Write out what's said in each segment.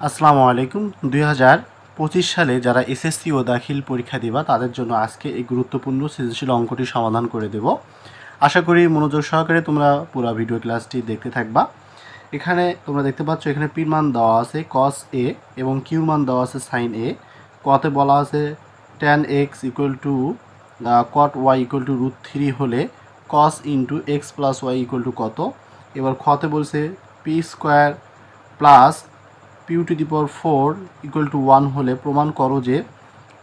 আসসালামু আলাইকুম। দুই হাজার পঁচিশ সালে যারা এসএসসি ও দাখিল পরীক্ষা দিবা, তাদের জন্য আজকে এই গুরুত্বপূর্ণ সৃজনশীল অঙ্কটি সমাধান করে দেব। আশা করি মনোযোগ সহকারে তোমরা পুরো ভিডিও ক্লাসটি দেখতে থাকবা। এখানে তোমরা দেখতে পাচ্ছ, এখানে পির মান দেওয়া আছে কস এ এবং কিউর মান দেওয়া আছে সাইন এ কতে বলা আছে tan x equal to cot y equal to root three হলে cos into x plus y equal to কত? এবার খতে বলছে p square plus p to the power four equal to one হলে প্রমাণ করো যে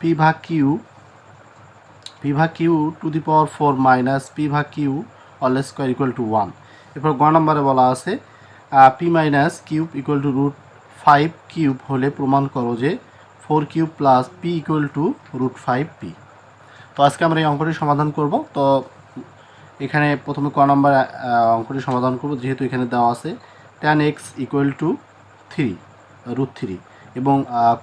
পি ভাগ কিউ পি ভাগ q to the power four minus p ভাগ q all square equal to one এরপর গ নম্বরে বলা আছে p minus cube equal to root five cube হলে প্রমাণ করো যে four cube plus p equal to root five p তো আজকে আমরা এই অঙ্কটি সমাধান করব। তো এখানে প্রথমে ক নম্বর অঙ্কটি সমাধান করব, যেহেতু এখানে দেওয়া আছে tan x equal to three root three এবং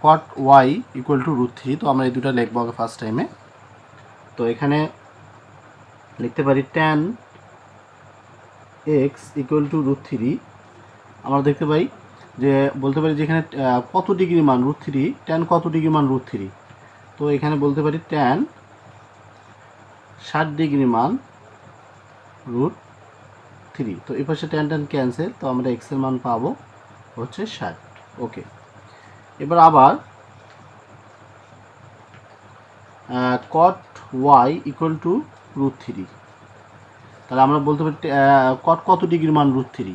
cot y equal to root three তো আমরা এই দুটো লিখব আগে ফার্স্ট টাইমে তো এখানে লিখতে পারি tan x equal to root three আমরা দেখতে পাই যে, বলতে পারি যে এখানে কত ডিগ্রি মান রুট থ্রি ট্যান কত ডিগ্রি মান রুট থ্রি তো এখানে বলতে পারি ট্যান ষাট ডিগ্রি মান রুট থ্রি তো এই পাশে ট্যান ট্যান ক্যান্সেল তো আমরা এক্সের মান পাবো হচ্ছে ষাট। ওকে। এবার আবার cot y equal to root three তাহলে আমরা বলতে পারি কট কত ডিগ্রি মান রুট থ্রি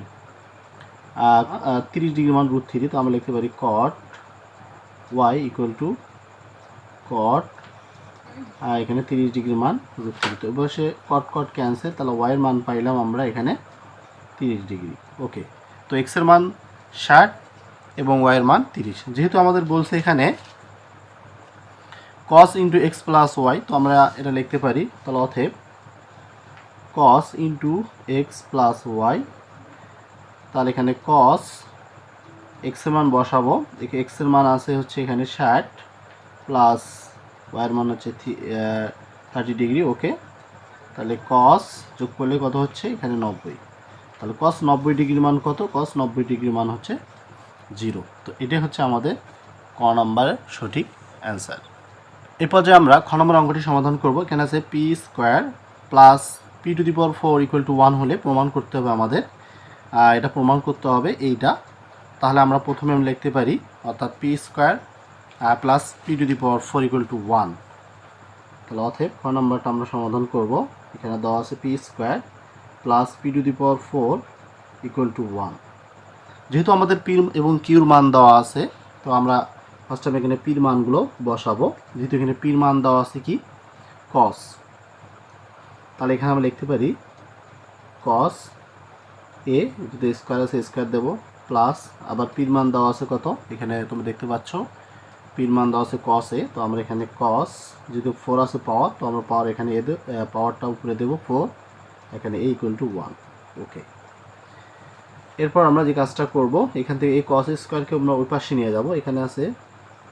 তিরিশ ডিগ্রি মান রুট থ্রি তো আমরা লিখতে পারি cot y equal to cot এখানে তিরিশ ডিগ্রি মান রুট থ্রি তো এবার সে কট কট ক্যান্সেল তাহলে ওয়াইয়ের মান পাইলাম আমরা এখানে তিরিশ ডিগ্রি। ওকে, তো এক্সের মান ষাট এবং ওয়াইয়ের মান তিরিশ। যেহেতু আমাদের বলছে এখানে cos into x plus y তো আমরা এটা লিখতে পারি তাহলে অথেব cos into x plus y তাহলে এখানে কস এক্সের মান বসাবো। এক্সের মান আছে হচ্ছে এখানে ষাট প্লাস ওয়াইয়ের মান হচ্ছে থার্টি ডিগ্রি ওকে। তাহলে কস যোগ করলে কত হচ্ছে? এখানে নব্বই। তাহলে কস নব্বই ডিগ্রি মান কত? কস নব্বই ডিগ্রি মান হচ্ছে জিরো। তো এটাই হচ্ছে আমাদের ক নম্বরের সঠিক অ্যান্সার। এরপর যে আমরা খ নম্বর অঙ্কটি সমাধান করব, এখানে আছে p square plus p to the power four equal to one হলে প্রমাণ করতে হবে আমাদের। এটা প্রমাণ করতে হবে এইটা। তাহলে আমরা প্রথমে আমি লিখতে পারি, অর্থাৎ p square plus p to the power four equal to one তাহলে অথেব খ নম্বরটা আমরা সমাধান করব। এখানে দেওয়া আছে p square plus p to the power four equal to one যেহেতু আমাদের পির এবং কিউর মান দেওয়া আছে, তো আমরা ফার্স্ট টাইম এখানে পির মানগুলো বসাবো। যেহেতু এখানে পির মান দেওয়া আছে কি? কস তাহলে এখানে আমরা লিখতে পারি কস এ যদি স্কোয়ার আছে স্কোয়ার দেবো প্লাস আবার পির মান দেওয়া আছে কত? এখানে তুমি দেখতে পাচ্ছ পির মান দেওয়া আছে কস এ তো আমরা এখানে কস যেহেতু ফোর আছে পাওয়ার তো আমরা পাওয়ার এখানে এ পাওয়ারটা উপরে দেবো ফোর এখানে A equal to one okay এরপর আমরা যে কাজটা করব, এখান থেকে এই কস স্কোয়ারকে আমরা ওই পাশে নিয়ে যাব। এখানে আছে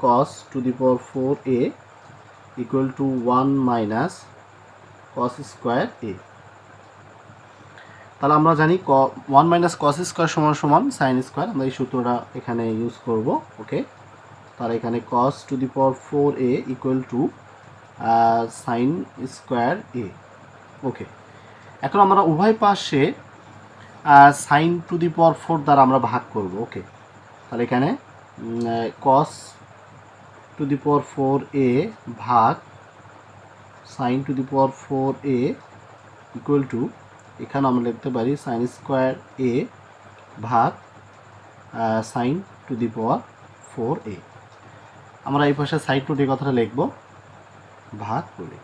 cos to the power four A equal to one minus cos square A তাহলে আমরা জানি ক ওয়ান মাইনাস কস স্কোয়ার সমান সমান সাইন স্কোয়ার আমরা এই সূত্রটা এখানে ইউজ করব ওকে তাহলে এখানে cos to the power four A equal to sine square A okay এখন আমরা উভয় পাশে sine to the power four দ্বারা আমরা ভাগ করব ওকে তাহলে এখানে cos to the power four A ভাগ sine to the power four A equal to এখানে আমরা লিখতে পারি সাইন স্কোয়ার এ ভাগ sine to the power four A আমরা এই পাশে সাইড নোটে কথাটা লিখব, ভাগ করে।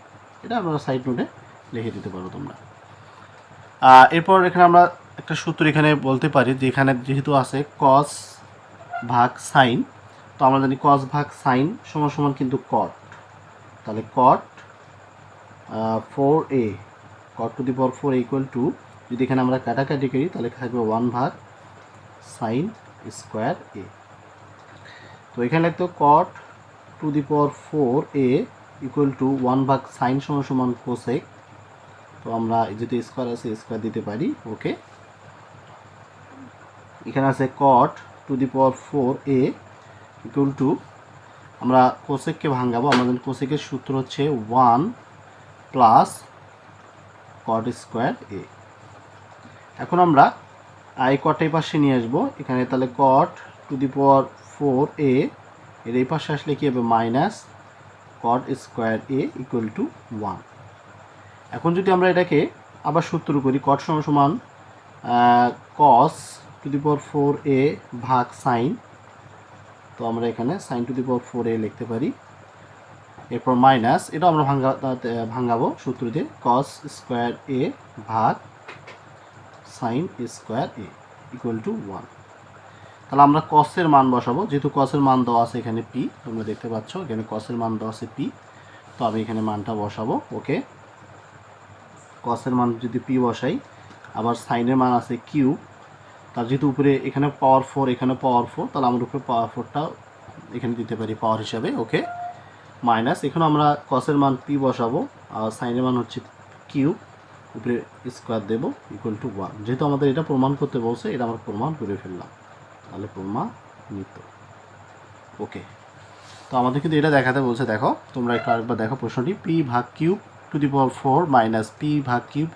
এটা আমরা সাইড নোটে লিখে দিতে পারো তোমরা। এরপর এখানে আমরা একটা সূত্র এখানে বলতে পারি যে এখানে যেহেতু আছে কস ভাগ সাইন তো আমরা জানি কস ভাগ সাইন সমান সমান কিন্তু কট তাহলে cot four A cot to the power four equal to যদি এখানে আমরা কাটাকাটি করি, তাহলে থাকবে ওয়ান ভাগ সাইন স্কোয়ার এ তো এখানে লিখতো cot to the power four A equal to one ভাগ সাইন সমান সমান কোসেক তো আমরা যেহেতু স্কোয়ার আছে স্কোয়ার দিতে পারি ওকে এখানে আছে cot to the power four A equal to আমরা কোসেককে ভাঙাবো, আমাদের কোসেকের সূত্র হচ্ছে one plus cot square A এখন আমরা আই কট এই পাশে নিয়ে আসব, এখানে তাহলে কট টু দি পাওয়ার ফোর এ এর এই পাশে আসলে কী হবে? Minus cot square A equal to one এখন যদি আমরা এটাকে আবার সূত্র করি কট সমান সমান কস to the power four A ভাগ সাইন তো আমরা এখানে sine to the power four A লিখতে পারি। এরপর মাইনাস এটা আমরা ভাঙ্গা ভাঙ্গাবো সূত্র দিয়ে। কস স্কোয়ার এ ভাগ sine square A equal to one তাহলে আমরা কসের মান বসাবো। যেহেতু কসের মান দেওয়া আছে এখানে পি তোমরা দেখতে পাচ্ছ এখানে কসের মান দেওয়া আছে পি তো আমি এখানে মানটা বসাবো ওকে কসের মান যদি পি বসাই, আবার সাইনের মান আছে কিউ তার যেহেতু উপরে এখানে পাওয়ার ফোর এখানে পাওয়ার ফোর তাহলে আমরা উপরে পাওয়ার ফোরটা এখানে দিতে পারি পাওয়ার হিসাবে ওকে মাইনাস এখানে আমরা কসের মান পি বসাবো, আর সাইনের মান হচ্ছে কিউ উপরে স্কোয়ার দেবো ইকুয়াল টু ওয়ান যেহেতু আমাদের এটা প্রমাণ করতে বলছে, এটা আমরা প্রমাণ করে ফেললাম। তাহলে প্রমাণিত ওকে তো আমাদের কিন্তু এটা দেখাতে বলছে, দেখো, তোমরা একটু আরেকবার দেখো প্রশ্নটি পি ভাগ cube to the power four minus p ভাগ cube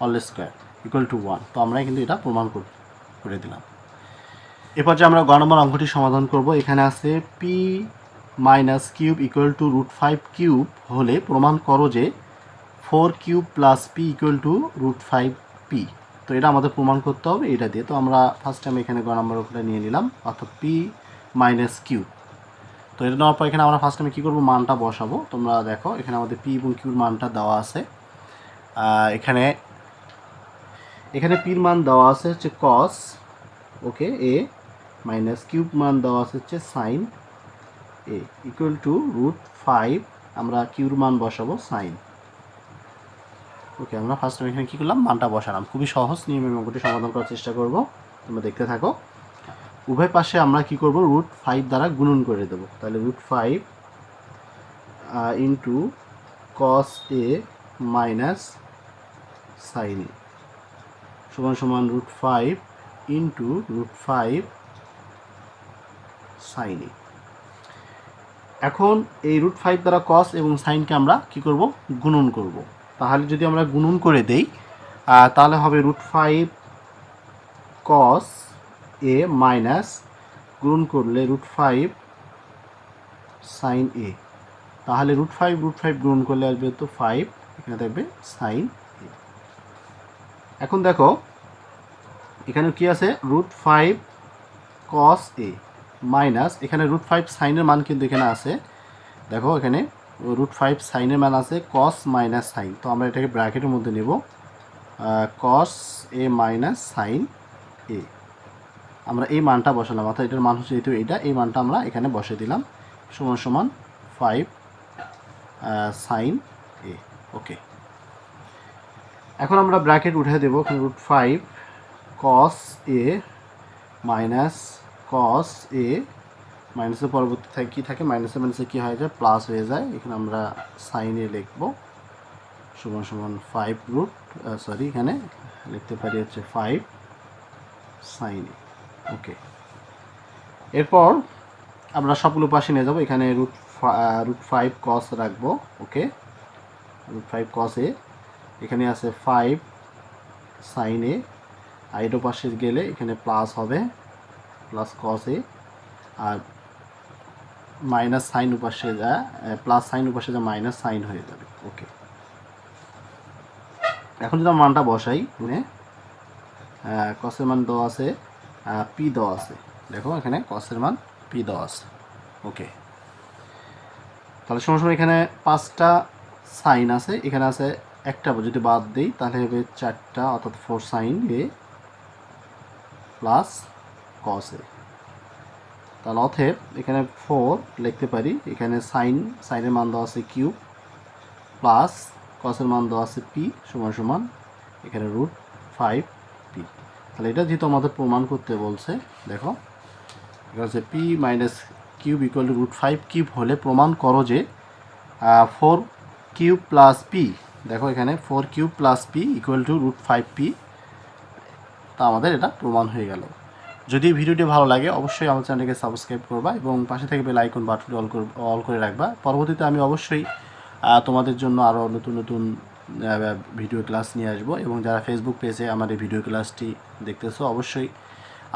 all square equal to one তো আমরা কিন্তু এটা প্রমাণ কর- করে দিলাম। এরপর যে আমরা গ নম্বর অঙ্কটি সমাধান করব, এখানে আছে p minus cube equal to root five cube হলে প্রমাণ করো যে four cube plus p equal to root five p তো এটা আমাদের প্রমাণ করতে হবে এটা দিয়ে। তো আমরা ফার্স্ট টাইম এখানে গ নম্বর ওখানে নিয়ে নিলাম, অর্থাৎ পি মাইনাস কিউব তো এটা নেওয়ার পর এখানে আমরা ফার্স্ট টাইমে কী করব? মানটা বসাবো। তোমরা দেখো, এখানে আমাদের পি এবং কিউর মানটা দেওয়া আছে। এখানে এখানে পির মান দেওয়া আছে হচ্ছে কস ওকে এ মাইনাস কিউব মান দেওয়া আছে হচ্ছে sine A equal to root five আমরা কিউর মান বসাবো সাইন ওকে আমরা ফার্স্ট টাইম এখানে কী করলাম? মানটা বসালাম। খুবই সহজ নিয়মে অঙ্কটি সমাধান করার চেষ্টা করব। তোমরা দেখতে থাকো। উভয় পাশে আমরা কি করব? রুট ফাইভ দ্বারা গুণন করে দেবো। তাহলে root five into cos A minus sine A সমান সমান root five into root five sine A এখন এই রুট ফাইভ দ্বারা কস এবং সাইনকে আমরা কি করব? গুণন করব। তাহলে যদি আমরা গুণন করে দেই তাহলে হবে root five cos A minus গুণন করলে রুট ফাইভ সাইন এ তাহলে রুট ফাইভ রুট ফাইভ গুণন করলে আসবে তো ফাইভ এখানে থাকবে সাইন এখন দেখো, এখানে কি আছে? Root five cos A minus এখানে রুট ফাইভ সাইনের মান কিন্তু এখানে আছে। দেখো, এখানে রুট ফাইভ সাইনের মান আছে কস মাইনাস সাইন তো আমরা এটাকে ব্র্যাকেটের মধ্যে নেব। কস এ মাইনাস সাইন এ আমরা এই মানটা বসালাম, অর্থাৎ এটার মান হচ্ছে যেহেতু এইটা এই মানটা আমরা এখানে বসে দিলাম। সমান সমান ফাইভ সাইন এ ওকে এখন আমরা ব্র্যাকেট উঠে দেবো root five cos A minus cos A মাইনাসের পরবর্তী থাকে, কী থাকে? মাইনাসে মাইনাসে কী হয়ে যায়? প্লাস হয়ে যায়। এখানে আমরা সাইন লিখব। সমান সমান ফাইভ রুট সরি এখানে লিখতে পারি হচ্ছে ফাইভ সাইন ওকে এরপর আমরা সবগুলো পাশে নিয়ে যাব। এখানে রুট রুট ফাইভ কস রাখব। ওকে রুট ফাইভ কস এ এখানে আছে ফাইভ সাইন এ আইডো পাশে গেলে এখানে প্লাস হবে প্লাস কস এ আর মাইনাস সাইন উপাশে যা প্লাস সাইন উপাশে যা মাইনাস সাইন হয়ে যাবে ওকে এখন যদি মানটা বসাই মানে কসের মান দেওয়া আছে পি দেওয়া আছে, দেখো এখানে কসের মান পি দেওয়া আছে ওকে তাহলে সময় এখানে পাঁচটা সাইন আছে, এখানে আছে একটা যদি বাদ দিই, তাহলে হবে চারটা, অর্থাৎ four sine A plus cos A তাহলে অথেব এখানে ফোর লিখতে পারি, এখানে সাইন সাইনের মান দেওয়া আছে কিউ প্লাস কসের মান দেওয়া আছে পি সমান সমান, এখানে রুট ফাইভ পি তাহলে এটা যেহেতু আমাদের প্রমাণ করতে বলছে, দেখো এটা হচ্ছে p minus cube equal to root five cube হলে প্রমাণ করো যে ফোর কিউব প্লাস পি দেখো এখানে four cube plus p equal to root five p তা আমাদের এটা প্রমাণ হয়ে গেল। যদি ভিডিওটি ভালো লাগে, অবশ্যই আমার চ্যানেলকে সাবস্ক্রাইব করবা এবং পাশে থেকে বেল আইকন বাটনটি অল অল করে রাখবা। পরবর্তীতে আমি অবশ্যই তোমাদের জন্য আরও নতুন নতুন ভিডিও ক্লাস নিয়ে আসব এবং যারা ফেসবুক পেজে আমার এই ভিডিও ক্লাসটি দেখতেছো, অবশ্যই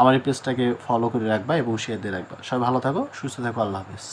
আমার এই পেজটাকে ফলো করে রাখবা এবং শেয়ার দিয়ে রাখবা। সবাই ভালো থাকো, সুস্থ থাকো, আল্লাহ হাফেজ।